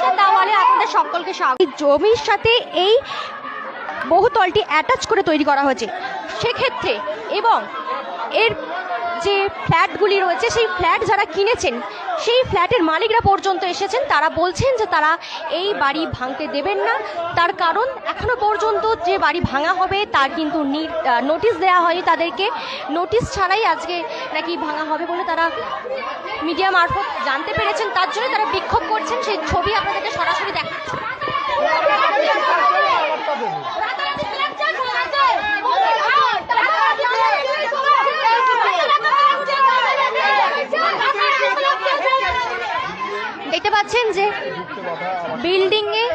নমস্কার দাওয়ালে আপনাদের সকলকে স্বাগত। জমির সাথে এই বহুতলটি অ্যাটাচ করে তৈরি করা হয়েছে। সেক্ষেত্রে এবং এর যে ফ্ল্যাটগুলি রয়েছে, সেই ফ্ল্যাট যারা কিনেছেন সেই ফ্ল্যাটের মালিকরা পর্যন্ত এসেছেন তারা বলছেন যে তারা এই বাড়ি ভাঙতে দেবেন না তার কারণ এখনও পর্যন্ত যে বাড়ি ভাঙা হবে তার কিন্তু নোটিশ দেওয়া হয়নি তাদেরকে নোটিশ ছাড়াই আজকে নাকি ভাঙা হবে বলে তারা মিডিয়া মারফত জানতে পেরেছেন তার জন্য তারা বিক্ষোভ করছেন সেই ছবি আপনাদেরকে সরাসরি দেখাচ্ছি দেখতে পাচ্ছেন যে বিল্ডিং এ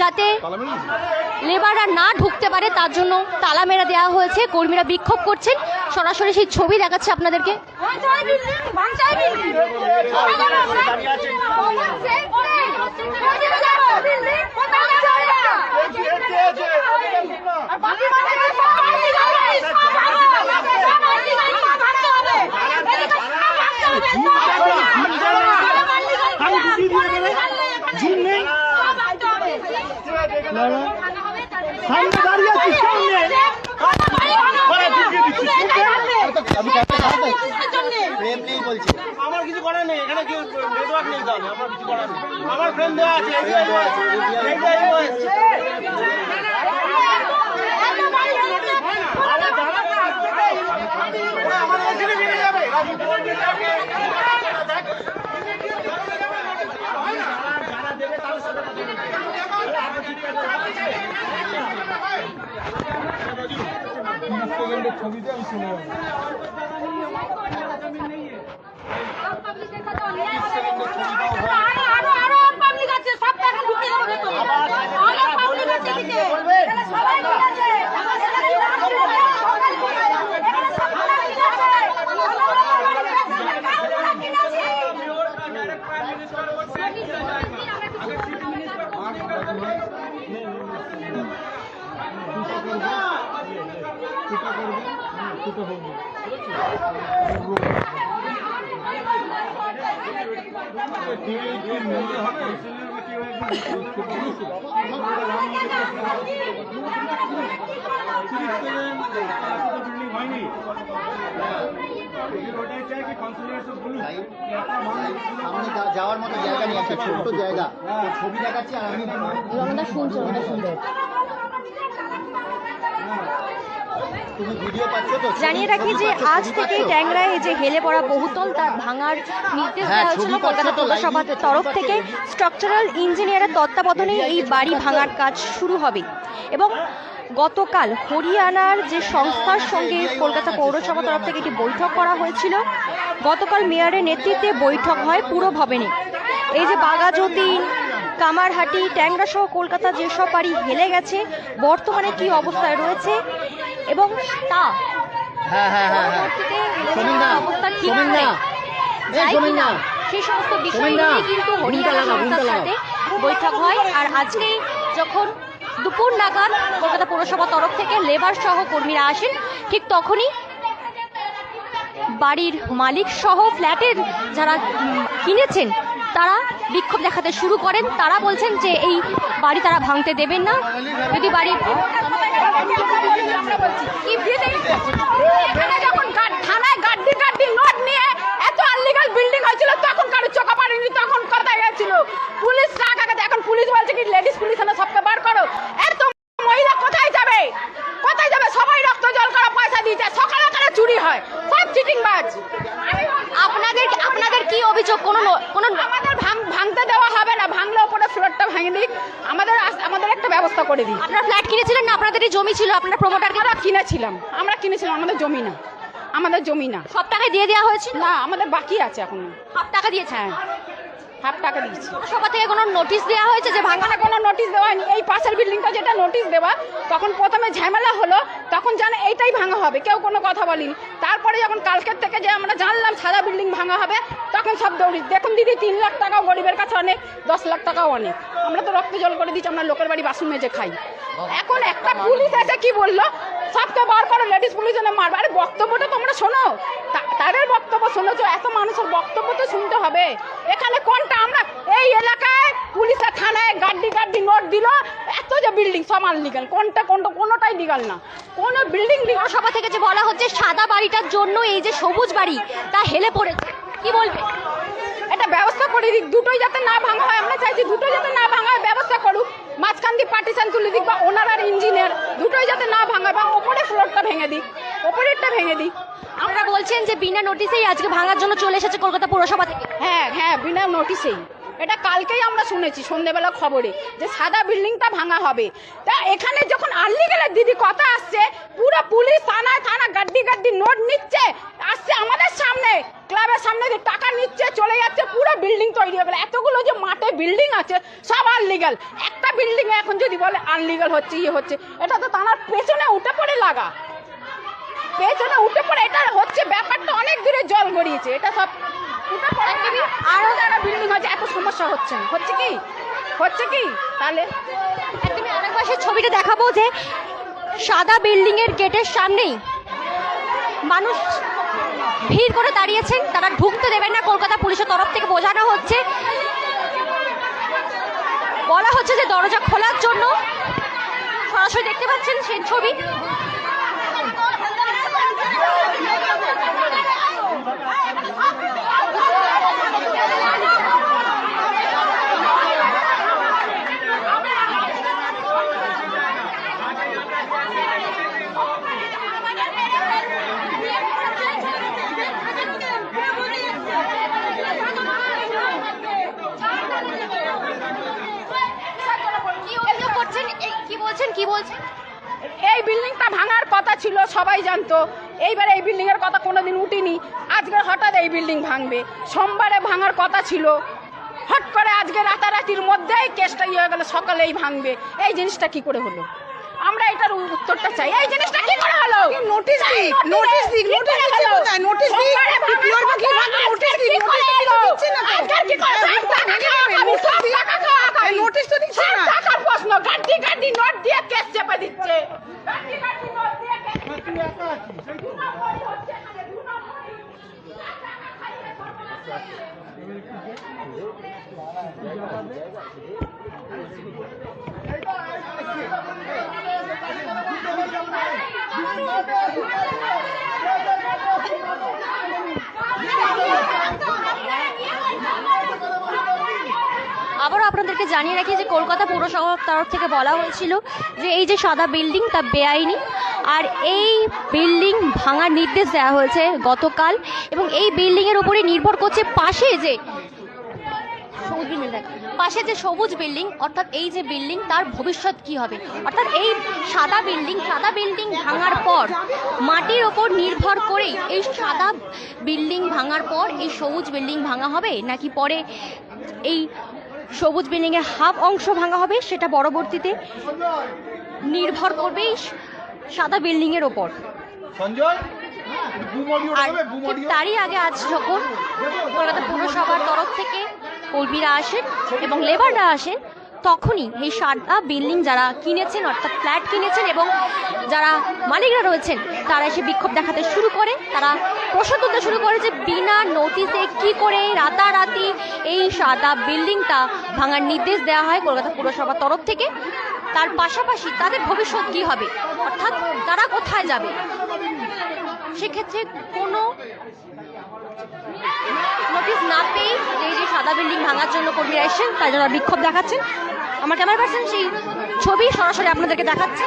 যাতে লেবাররা না ঢুকতে পারে, তার জন্য তালা মেরা দেওয়া হয়েছে। কর্মীরা বিক্ষোভ করছেন। সরাসরি সেই ছবি দেখাচ্ছে আপনাদেরকে। সামনে দাঁড়িয়ে আছি সামনে আমার কিছু করার নেই এখানে কি নেটওয়ার্ক নেই তাহলে আমার কিছু করার নেই আমার ফ্রেন্ড দেওয়া আছে convidei o senhor. যাওয়ার মতো জায়গা। নেই একটা ছোট্ট জায়গা ছবি দেখাচ্ছি আর আমি তুমি ভিডিও পাচ্ছ তো ছবি- জানিয়ে রাখি যে আজ থেকেই ট্যাংরায় এই যে হেলে পড়া বহুতল তার ভাঙার নির্দেশ হ্যাঁ, দেওয়া হয়েছিল কলকাতা পৌরসভার তরফ থেকে স্ট্রাকচারাল ইঞ্জিনিয়ারের তত্ত্বাবধানে এই বাড়ি ভাঙার কাজ শুরু হবে। এবং গতকাল হরিয়ানার যে সংস্থার সঙ্গে কলকাতা পৌরসভা তরফ থেকে একটি বৈঠক করা হয়েছিল। গতকাল মেয়রের নেতৃত্বে বৈঠক হয় পুরো ভবনে এই যে বাগাযতীন কামারহাটি ট্যাংরা সহ কলকাতা যেসব বাড়ি হেলে গেছে বর্তমানে কি অবস্থায় রয়েছে এবং তা হ্যাঁ হ্যাঁ হ্যাঁ হ্যাঁ। অবস্থা ঠিক না সেই সমস্ত বিষয় নিয়ে কিন্তু হরিয়ানা সংস্থার সাথে বৈঠক হয়। আর আজকেই যখন দুপুর নাগাদ কলকাতা পৌরসভা তরফ থেকে লেবার সহ কর্মীরা আসেন ঠিক তখনই বাড়ির মালিক সহ ফ্ল্যাটের যারা কিনেছেন তারা বিক্ষোভ দেখাতে শুরু করেন। তারা বলছেন যে এই বাড়ি তারা ভাঙতে দেবেন না। যদি বাড়ি এত বিল্ডিং হয়েছিল, তখন চোখা পারেনি তখন কথাই হয়েছিল পুলিশ রাগ আগে এখন পুলিশ বলছে কি লেডিস পুলিশ এনে সবকে বার করো এত মহিলা কোথায় যাবে কোথায় যাবে সবাই রক্ত জল করা পয়সা দিয়েছে সকালে কারে চুরি হয় সব চিটিং বাজ আপনাদের আপনাদের কি অভিযোগ কোনো ন- কোনো আমাদের ভাঙ- ভাঙতে দেওয়া হবে না ভাঙলে ওপরে ফ্লোরটা ভেঙে দিক আমাদের আস- আমাদের একটা ব্যবস্থা করে দিই আপনারা ফ্ল্যাট কিনেছিলেন না? আপনাদেরই জমি ছিল আপনারা প্রমোটারকে আমরা কিনেছিলাম। আমরা কিনেছিলাম আমাদের জমি না। আমাদের জমি না। সব টাকা দিয়ে দেওয়া হয়েছিল? না আমাদের বাকি আছে এখন। হাফ টাকা দিয়েছে? হ্যাঁ। হাফ টাকা দিয়েছি। সভা থেকে কোনো নোটিশ দেওয়া হয়েছে যে ভাঙা ভাঙানে কোনো নোটিশ দেওয়া হয়নি। এই পাশের বিল্ডিংটা যেটা নোটিশ দেওয়া তখন প্রথমে ঝামেলা হলো তখন জানে এইটাই ভাঙা হবে। কেউ কোনো কথা বলেনি। তারপরে যখন কালকের থেকে যে আমরা জানলাম সাদা বিল্ডিং ভাঙা হবে তখন সব দৌড়ি দেখুন দিদি, তিন লাখ টাকাও গরিবের কাছে অনেক, দশ লাখ টাকাও অনেক। আমরা তো রক্ত জল করে দিচ্ছি, আমরা লোকের বাড়ি বাসন মেজে খাই। এখন একটা পুলিশ এসে কি বলল? সবকে বার করো লেডিস পুলিশ মারবে। আরে বক্তব্যটা তোমরা শোনো। তাদের বক্তব্য শোনেছো, এত মানুষের বক্তব্য তো শুনতে হবে। এখানে কোনটা আমরা এই এলাকায় পুলিশের থানায় গাড্ডি গাড্ডি নোট দিল, এত যে বিল্ডিং সব আনলিগাল কোনটা কোনটা কোনোটাই লিগাল না। কোনো বিল্ডিং পৌরসভা থেকে যে বলা হচ্ছে, সাদা বাড়িটার জন্য এই যে সবুজ বাড়ি, তা হেলে পড়েছে। কি বলবে? এটা ব্যবস্থা করে দিক দুটোই যাতে না ভাঙা হয়। আমরা চাইছি দুটোই যাতে না ভাঙা হয় ব্যবস্থা করুক। মাঝখান দিয়ে পার্টিশন তুলে দিক বা ওনার আর ইঞ্জিনিয়ার দুটোই যাতে না ভাঙা বা ওপরে ফ্লোরটা ভেঙে দিক ওপরেরটা ভেঙে দিক। আমরা বলছেন যে বিনা নোটিসেই আজকে ভাঙার জন্য চলে এসেছে কলকাতা পৌরসভা থেকে। হ্যাঁ হ্যাঁ বিনা নোটিশেই এটা কালকেই আমরা শুনেছি সন্ধ্যেবেলা খবরে যে সাদা বিল্ডিংটা ভাঙা হবে। তা এখানে যখন আর্লি গেলে দিদি কথা আসছে পুরো পুলিশ থানায় থানা গাড্ডি গাড্ডি নোট নিচ্ছে আসছে আমাদের সামনে। ক্লাবের সামনে দিয়ে টাকা নিচ্ছে চলে যাচ্ছে পুরো বিল্ডিং তৈরি হয়ে গেল। এতগুলো যে মাঠে বিল্ডিং আছে সব আনলিগাল একটা বিল্ডিং এখন যদি বলে আনলিগাল হচ্ছে ইয়ে হচ্ছে এটা তো থানার পেছনে উঠে পড়ে লাগা। পেছনে উঠে পড়ে এটা হচ্ছে ব্যাপারটা অনেক দূরে জল গড়িয়েছে। এটা সব উঠে পড়ে যদি আরও যারা বিল্ডিং হচ্ছে এত সমস্যা হচ্ছে না। হচ্ছে কি? হচ্ছে কি? তাহলে একদমই আরেক পাশের ছবিটা দেখাবো যে সাদা বিল্ডিং এর গেটের সামনেই মানুষ ভিড় করে দাঁড়িয়েছেন, তারা ঢুকতে দেবেন না, কলকাতা পুলিশের তরফ থেকে বোঝানো হচ্ছে। বলা হচ্ছে যে দরজা খোলার জন্য সরাসরি দেখতে পাচ্ছেন সেই ছবি কি অভিযোগ করছেন এই কি বলছেন কি বলছেন এই বিল্ডিংটা ভাঙার কথা ছিল জানতো এইবার এই বিল্ডিং এর কথা কোনোদিন উঠিনি। আজকে হঠাৎ এই বিল্ডিং ভাঙবে। সোমবারে ভাঙার কথা ছিল। হট করে আজকে রাতারাতির মধ্যেই কেসটা ইয়ে হয়ে গেল সকালেই ভাঙবে। এই জিনিসটা কি করে হলো? আমরা এটার উত্তরটা চাই। এই জিনিসটা কি করে হলো? নোটিশ দিক নোটিশ দিক নোটিশ দিচ্ছে কোথায়? নোটিশ দিক? পিওর ভাঙা নোটিশ দিক? নোটিশ তো দিচ্ছে না নোটিশ তো দিচ্ছে না। টাকার প্রশ্ন। গাড্ডি গাড্ডি নোট দিয়ে কেস চেপে দিচ্ছে। গাড্ডি গাড্ডি 谁？谁？আপনাদেরকে জানিয়ে রাখি যে কলকাতা পৌরসভার তরফ থেকে বলা হয়েছিল যে এই যে সাদা বিল্ডিং তা বেআইনি, আর এই বিল্ডিং ভাঙার নির্দেশ দেওয়া হয়েছে গতকাল, এবং এই বিল্ডিংয়ের উপরে নির্ভর করছে পাশে যে সবুজ বিল্ডিং, দেখ, পাশে যে সবুজ বিল্ডিং, অর্থাৎ এই যে বিল্ডিং তার ভবিষ্যৎ কি হবে? অর্থাৎ এই সাদা বিল্ডিং সাদা বিল্ডিং ভাঙার পর, মাটির ওপর নির্ভর করেই এই সাদা বিল্ডিং ভাঙার পর এই সবুজ বিল্ডিং ভাঙা হবে? নাকি পরে এই সবুজ বিল্ডিংয়ের হাফ অংশ ভাঙা হবে সেটা পরবর্তীতে নির্ভর করবে সাদা বিল্ডিংয়ের ওপর। তারই আগে আজ যখন কলকাতা পুরসভার তরফ থেকে কর্মীরা আসেন এবং লেবাররা আসেন তখনই এই সাদা বিল্ডিং যারা কিনেছেন, অর্থাৎ ফ্ল্যাট কিনেছেন এবং যারা মালিকরা রয়েছেন, তারা এসে বিক্ষোভ দেখাতে শুরু করে। তারা প্রশ্ন তুলতে শুরু করে যে বিনা নোটিসে কি করে রাতারাতি এই সাদা বিল্ডিংটা ভাঙার নির্দেশ দেওয়া হয় কলকাতা পুরসভার তরফ থেকে। তার পাশাপাশি তাদের ভবিষ্যৎ কি হবে? অর্থাৎ তারা কোথায় যাবে? সেক্ষেত্রে কোনো নোটিশ না পেয়ে এই যে সাদা বিল্ডিং ভাঙার জন্য কর্মীরা এসেছেন, তাই যারা বিক্ষোভ দেখাচ্ছেন। আমার ক্যামেরা পার্সন সেই ছবি সরাসরি আপনাদেরকে দেখাচ্ছে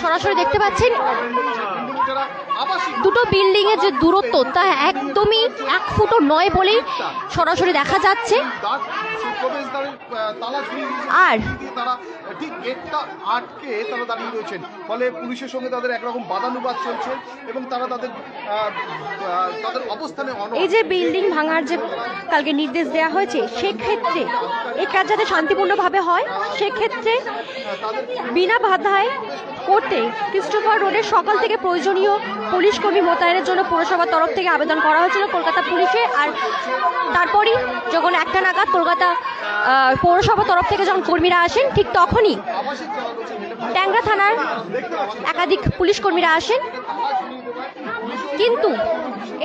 সরাসরি দেখতে পাচ্ছেন দুটো বিল্ডিং এর যে দূরত্ব তা একদমই এক ফুটও নয় বলেই সরাসরি দেখা যাচ্ছে। আর তারা ঠিক গেটটা আটকে তারা দাঁড়িয়ে রয়েছেন। ফলে পুলিশের সঙ্গে তাদের একরকম বাদানুবাদ চলছে এবং তারা তাদের তাদের অবস্থানে এই যে বিল্ডিং ভাঙার যে কালকে নির্দেশ দেওয়া হয়েছে সেক্ষেত্রে এই কাজ যাতে শান্তিপূর্ণভাবে হয় সেক্ষেত্রে বিনা বাধায় করতে ক্রিস্টোফার রোডের সকাল থেকে প্রয়োজনীয় পুলিশ কর্মী মোতায়েনের জন্য পুরসভার তরফ থেকে আবেদন করা হয়েছিল কলকাতা পুলিশে। আর তারপরই যখন একটা নাগাদ কলকাতা আহ, পৌরসভার তরফ থেকে যখন কর্মীরা আসেন ঠিক তখনই ট্যাংরা থানার একাধিক পুলিশ কর্মীরা আসেন। কিন্তু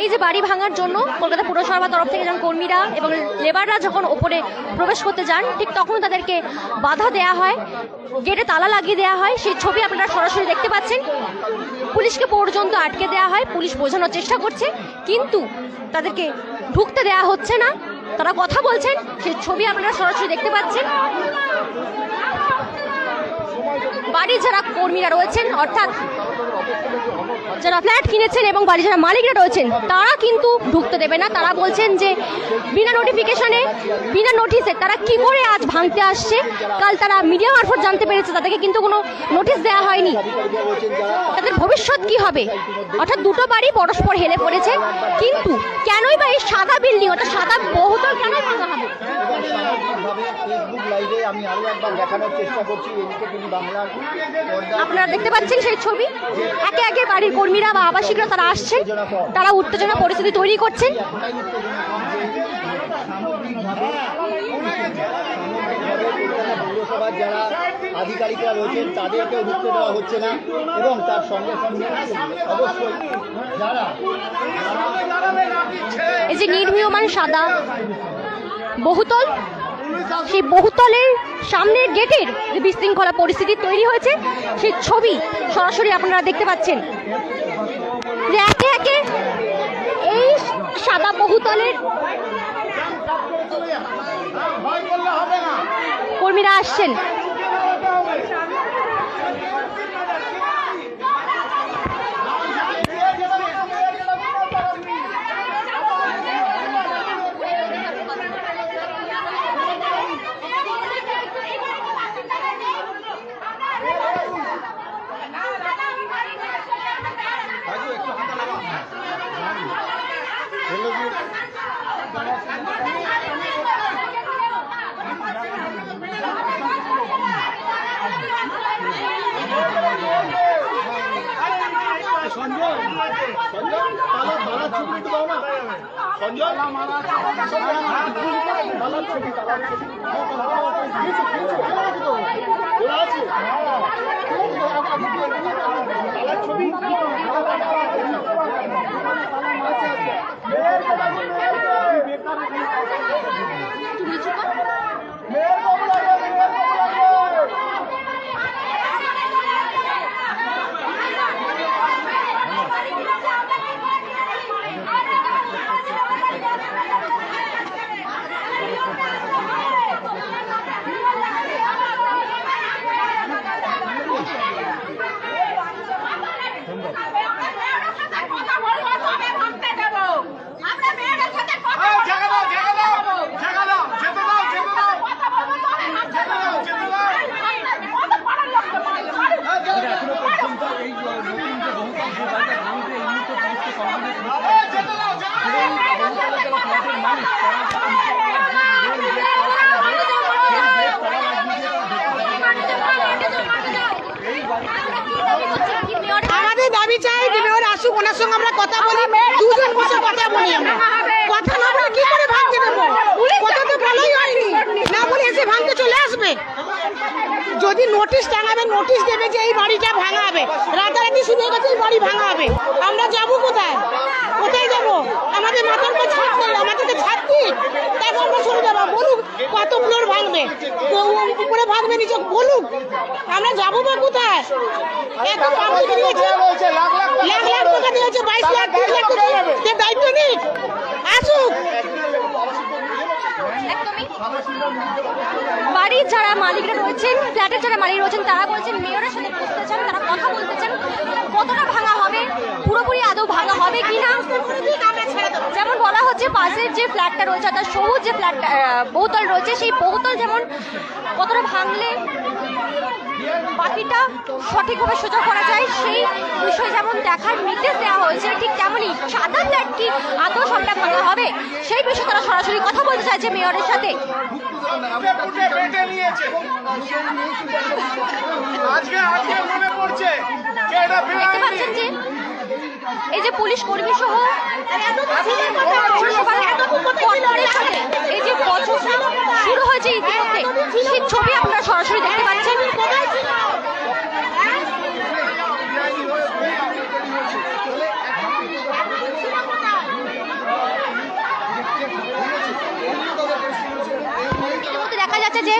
এই যে বাড়ি ভাঙার জন্য কলকাতা পুরসভার তরফ থেকে যখন কর্মীরা এবং লেবাররা যখন ওপরে প্রবেশ করতে যান ঠিক তখন তাদেরকে বাধা দেয়া হয় গেটে তালা লাগিয়ে দেওয়া হয়। সেই ছবি আপনারা সরাসরি দেখতে পাচ্ছেন। পুলিশকে পর্যন্ত আটকে দেওয়া হয়, পুলিশ বোঝানোর চেষ্টা করছে, কিন্তু তাদেরকে ঢুকতে দেয়া হচ্ছে না। তারা কথা বলছেন সেই ছবি আপনারা সরাসরি দেখতে পাচ্ছেন। বাড়ির যারা কর্মীরা রয়েছেন, অর্থাৎ যারা ফ্ল্যাট কিনেছেন এবং বাড়ির যারা মালিকরা রয়েছেন, তারা কিন্তু ঢুকতে দেবে না। তারা বলছেন যে বিনা নোটিফিকেশনে বিনা নোটিসে তারা কি করে আজ ভাঙতে আসছে? কাল তারা মিডিয়া মারফত জানতে পেরেছে, তাদেরকে কিন্তু কোনো নোটিশ দেওয়া হয়নি। তাদের ভবিষ্যৎ কি হবে? অর্থাৎ দুটো বাড়ি পরস্পর হেলে পড়েছে, কিন্তু কেনই বা এই সাদা বিল্ডিং অর্থাৎ সাদা বহুতল কেন আপনারা দেখতে পাচ্ছেন সেই ছবি? একে একে বাড়ির কর্মীরা বা আবাসিকরা তারা আসছেন তারা উত্তেজনা পরিস্থিতি তৈরি করছেন যারা আধিকারিকরা রয়েছেন তাদেরকেও ঢুকতে দেওয়া হচ্ছে না এবং তার সঙ্গে সঙ্গে অবশ্যই যারা এই যে নির্মীয়মান সাদা বহুতল সেই বহুতলের সামনের গেটের যে বিশৃঙ্খলা পরিস্থিতি তৈরি হয়েছে, সেই ছবি সরাসরি আপনারা দেখতে পাচ্ছেন। যে একে একে এই সাদা বহুতলের কর্মীরা আসছেন। সঞ্জয় সঞ্জয় তালা মারার ছবি একটু দাও না সঞ্জয় তালার ছবি তালার ছবি ওরা আছে তালার ছবি আমাদের দাবি চাই যে মেয়র আসুক, ওনার সঙ্গে আমরা কথা বলি, দুজন বসে কথা বলি আমরা। কথা না বলে কি করে ভাঙতে দেবো? কথা তো ভালোই হয়নি। না বলে এসে ভাঙতে চলে আসবে। যদি নোটিশ টাঙাবে নোটিশ দেবে যে এই বাড়িটা ভাঙা হবে রাতারাতি শুনে গেছে, এই বাড়ি ভাঙা হবে আমরা যাব কোথায় যাব আমাদের মাথার উপর ছাদ নেই আমাদেরকে ছাদ কি তারপর আমরা সরে যাব বলুক কত ফ্লোর ভাঙবে। উপরে ভাঙবে নিচে বলুক আমরা যাব বা কোথায়? এত পাবলিক দিয়েছে। লাখ লাখ টাকা দিয়েছে বাইশ লাখ তিরিশ লাখ টাকা। দায়িত্ব নিক আসুক। বাড়ির যারা মালিকরা রয়েছেন ফ্ল্যাটের যারা মালিক রয়েছেন তারা বলছেন মেয়রের সাথে বসতে চান তারা কথা বলতে চান। কতটা ভাঙা পুরোপুরি আদৌ ভাঙা হবে কি না যেমন বলা হচ্ছে পাশের যে ফ্ল্যাটটা রয়েছে অর্থাৎ সবুজ যে ফ্ল্যাটটা বহুতল রয়েছে সেই বহুতল যেমন কতটা ভাঙলে বাকিটা সঠিকভাবে সোজা করা যায় সেই বিষয়ে যেমন দেখার নির্দেশ দেওয়া হয়েছে ঠিক তেমনই সাদা ফ্ল্যাট কি আদৌ সবটা ভাঙা হবে? সেই বিষয়ে তারা সরাসরি কথা বলতে চাইছে মেয়রের সাথে। আজকে আজকে মনে পড়ছে যে এটা দেখতে বেআইনি পাচ্ছেন যে এই যে পুলিশ কর্মী সহ শুরু হয়েছে সেই ছবি আপনারা সরাসরি দেখতে পাচ্ছেন। দেখা যাচ্ছে যে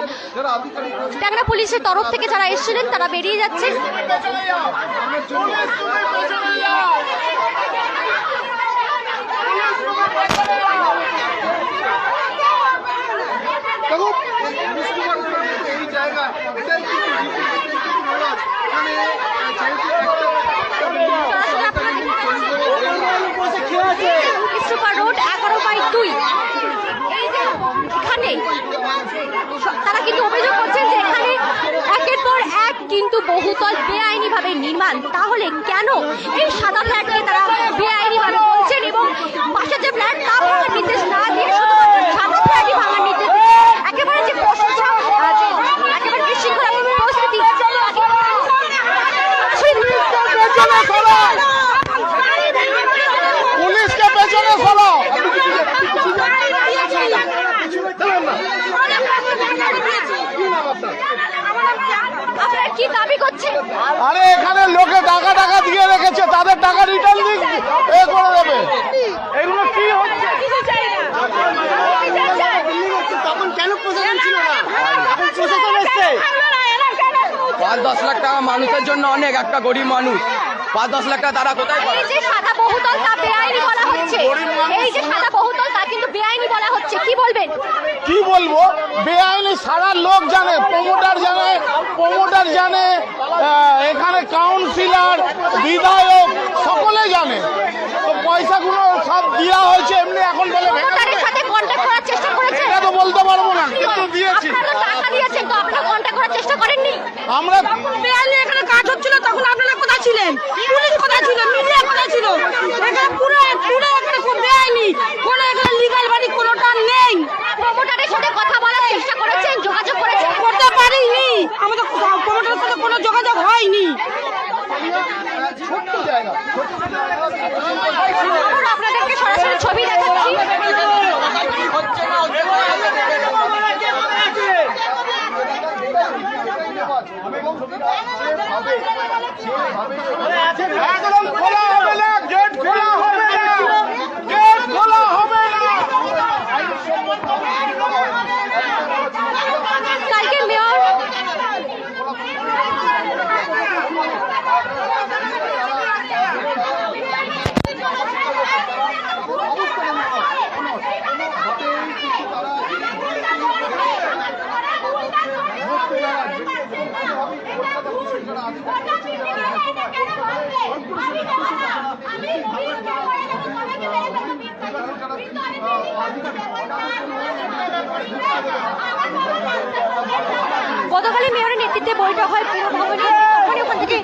ট্যাংরা পুলিশের তরফ থেকে যারা এসেছিলেন, তারা বেরিয়ে যাচ্ছে পেছনে যাও পুলিশ তুমি পেছনে যাও পুলিশ তুমি পেছনে যাও দেখো পুলিশ ডিপার্টমেন্টের কিন্তু এই জায়গা এটাই তারা কিন্তু অভিযোগ করছেন যে এখানে একের পর এক কিন্তু বহুতল বেআইনি ভাবে নির্মাণ তাহলে কেন এই সাদা ফ্ল্যাটকে তারা বেআইনি ভাবে বলছেন এবং পাশে যে ফ্ল্যাট তা ভাঙার নির্দেশ না দিয়ে শুধুমাত্র সাদা ফ্ল্যাটই ভাঙার নির্দেশ একেবারে যে প্রশংসা একেবারে বিশৃঙ্খলা পরিস্থিতি পুলিশকে পেছনে সরাও কি দাবি করছেন? আরে এখানে লোকে টাকা টাকা দিয়ে রেখেছে তাদের টাকা রিটার্ন এ করে দেবে এগুলো কি হচ্ছে তখন কেন প্রশাসন ছিল না এখন প্রশাসন এসছে পাঁচ দশ লাখ টাকা মানুষের জন্য অনেক একটা গরিব মানুষ। পাঁচ দশ লাখ টাকা তারা কোথায় পাবে? এই যে সাদা বহুতল তা বেআইনি বলা হচ্ছে। এই যে সাদা বহুতল তা কিন্তু বেআইনি বলা হচ্ছে। কি বলবেন? কি বলব? বেআইনি সারা লোক জানে প্রমোটার জানে প্রমোটার জানে এখানে কাউন্সিলর বিধায়ক সকলে জানে। তো পয়সাগুলো সব দেওয়া হয়েছে এমনি এখন বলে ভেঙে প্রমোটারের দেবে। সাথে কন্ট্যাক্ট করার চেষ্টা করেছেন এটা তো বলতে পারব না। কিন্তু দিয়েছি। আপনারা টাকা দিয়েছেন তো আপনারা কন্ট্যাক্ট করার চেষ্টা করেননি? আমরা বেআইনি এখানে কাজ হচ্ছিল তখন আপনারা কোথায় ছিলেন? পুলিশ কোথায় ছিল? মিডিয়া কোথায় ছিল? এখানে পুরো পুরো এখানে খুব বেআইনি। কোনো এখানে লিগাল বাড়ি কোনোটা নেই। প্রমোটারের সাথে কথা বলার চেষ্টা করেছেন যোগাযোগ করেছেন? করতে পারিনি। আমাদের কমিটির সাথে কোনো যোগাযোগ হয়নি। আপনাদেরকে সরাসরি ছবি দেখাচ্ছি। Hadi. গতকালই মেয়রের নেতৃত্বে বৈঠক হয় পুরো ভবনে। ওখান থেকে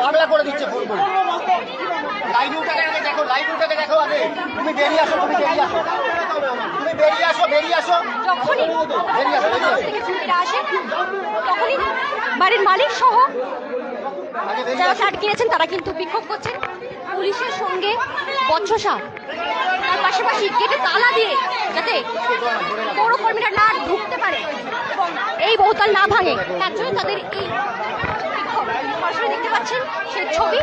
পাগলা করে দিচ্ছে ফোন করে। লাইভ উঠাকে দেখো লাইভ উঠাকে দেখো আগে। তুমি বেরিয়ে আসো তুমি বেরিয়ে আসো। বেরিয়ে আসো বেরিয়ে আসো। যখনই আসে তখনই বাড়ির মালিক সহ যারা ফ্ল্যাট কিনেছেন তারা কিন্তু বিক্ষোভ করছেন। পুলিশের সঙ্গে বচ্চসা তার পাশাপাশি গেটে তালা দিয়ে যাতে পৌরকর্মীরা না ঢুকতে পারে এই বহুতল না ভাঙে। তার জন্য তাদের এই সরাসরি দেখতে পাচ্ছেন সেই ছবি।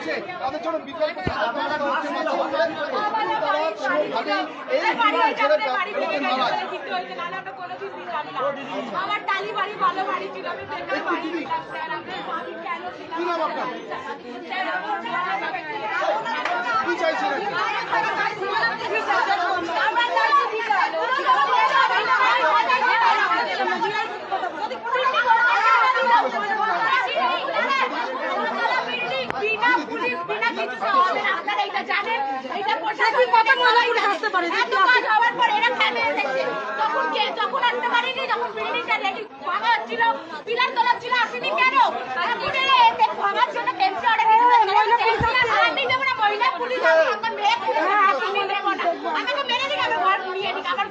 হচ্ছে তাদের জন্য বিকল্প আমার টালি বাড়ি ভালো বাড়ি ছিল আমি বেকার বাড়ি ছিলাম স্যার আমি কেন ছিলাম কি নাম আপনার স্যার আমার কি চাইছেন আমার টাকা দিতে বিনা পুলিশ বিনা কিছু হবে না আপনারা এটা জানেন এটা প্রশাসন কত মজা করে হাসতে পারে এত কাজ হওয়ার পর এরা খেলে এসেছে তখন কে তখন আসতে পারেনি যখন বিল্ডিংটা রেডি ভাঙা হচ্ছিল পিলার তোলা ছিল আসেনি কেন? ভাঙার জন্য কেন্দ্র আমি দেবো না মহিলা পুলিশ আমাকে মেরে দিকে আমি ঘর নিয়ে নিক আমার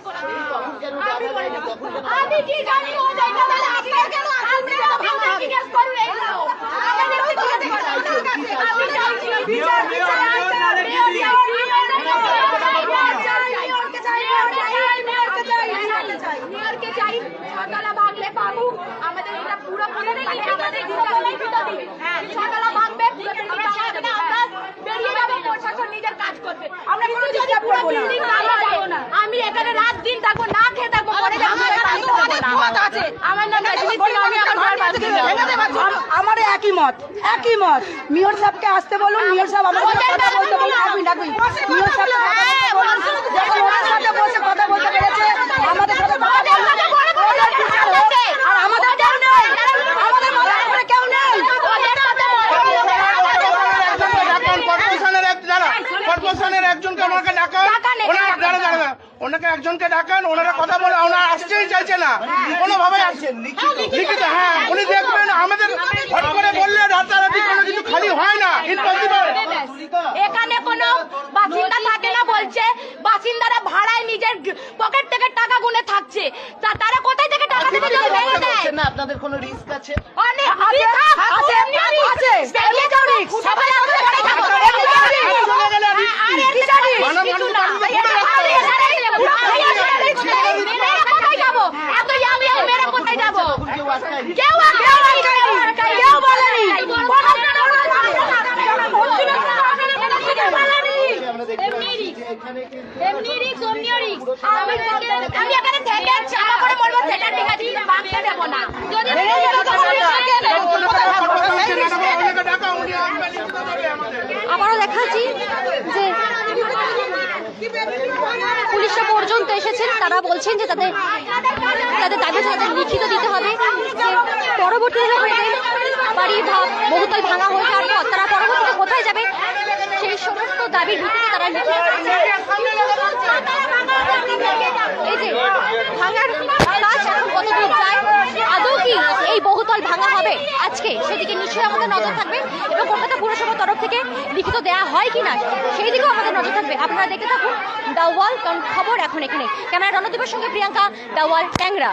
আমি কি জানি ও জায়গা বলে আপনারা কেন আপনি ভাঙা জিজ্ঞেস করুন এইগুলো আমাদের জিজ্ঞেস করুন আমি চাইছি বিচার বিচার মেয়রকে চাই ছতলা ভাঙলে বাবু আমাদের এটা পুরো পুরো আমাদের লিখিত দিন ছতলা ভাঙবে পুরো বিল্ডিং ভাঙবে না আমরা বেরিয়ে যাব প্রশাসন নিজের কাজ করবে আমরা কোনো যদি পুরো বিল্ডিং ভাঙা যাব না আমি এখানে রাত দিন থাকব না খেয়ে থাকব আমার আমার আমার একই মত একই মত। মিয়র সাহেবকে আসতে বলুন মিয়র সাহেব আমাদের কথা বলতে বলুন। ডাকুন ডাকুন মিয়র ওনার সাথে বসে কথা বলতে পেরেছে। আমাদের সাথে। আর আমাদের মাথার উপরে কেউ নেই কর্পোরেশনের এক দাঁড়া কর্পোরেশনের একজনকে ওনাকে ডাকান ওনারা দাঁড়া দাঁড়া দাঁড়া। ওনাকে একজনকে ডাকান ওনারা কথা বলে ওনারা আসতেই চাইছে না। কোনোভাবে আসছেন লিখিত হ্যাঁ উনি দেখবেন আমাদের হট করে বললে রাতারাতি কোনো কিছু খালি হয় না ইম্পসিবল এখানে কোনো বাসিন্দা থাকে না বলছে বাসিন্দারা ভাড়ায় নিজের পকেট থেকে টাকা গুনে থাকছে। তারা কোথায় থেকে টাকা দিতে যাবে ভেঙে দেয়। না? আপনাদের কোনো রিস্ক আছে? অনেক সবাই আমি এখানে থেকে চাপা করে মরবো সেটা ঠিক আছে। কিন্তু বাঁচতে দেবো না যদি আবারও দেখাচ্ছি যে পুলিশরা পর্যন্ত এসেছেন। তারা বলছেন যে তাদের তাদের দাবি তাদের লিখিত দিতে হবে যে পরবর্তীতে বাড়ির ভাব বহুতল ভাঙা হয়ে যাওয়ার পর তারা পরবর্তীতে কোথায় যাবে সেই সমস্ত দাবির ভিত্তিতে তারা লিখিত এই যে আদৌ কি এই বহুতল ভাঙা হবে আজকে সেদিকে আমাদের নজর থাকবে এবং তরফ থেকে হয় কিনা সেই দিকেও আমাদের নজর থাকবে আপনারা দেখতে থাকুন দ্য ওয়াল কারণ খবর এখন এখানে ক্যামেরা রণদীপের সঙ্গে প্রিয়াঙ্কা দ্য ওয়াল ট্যাংরা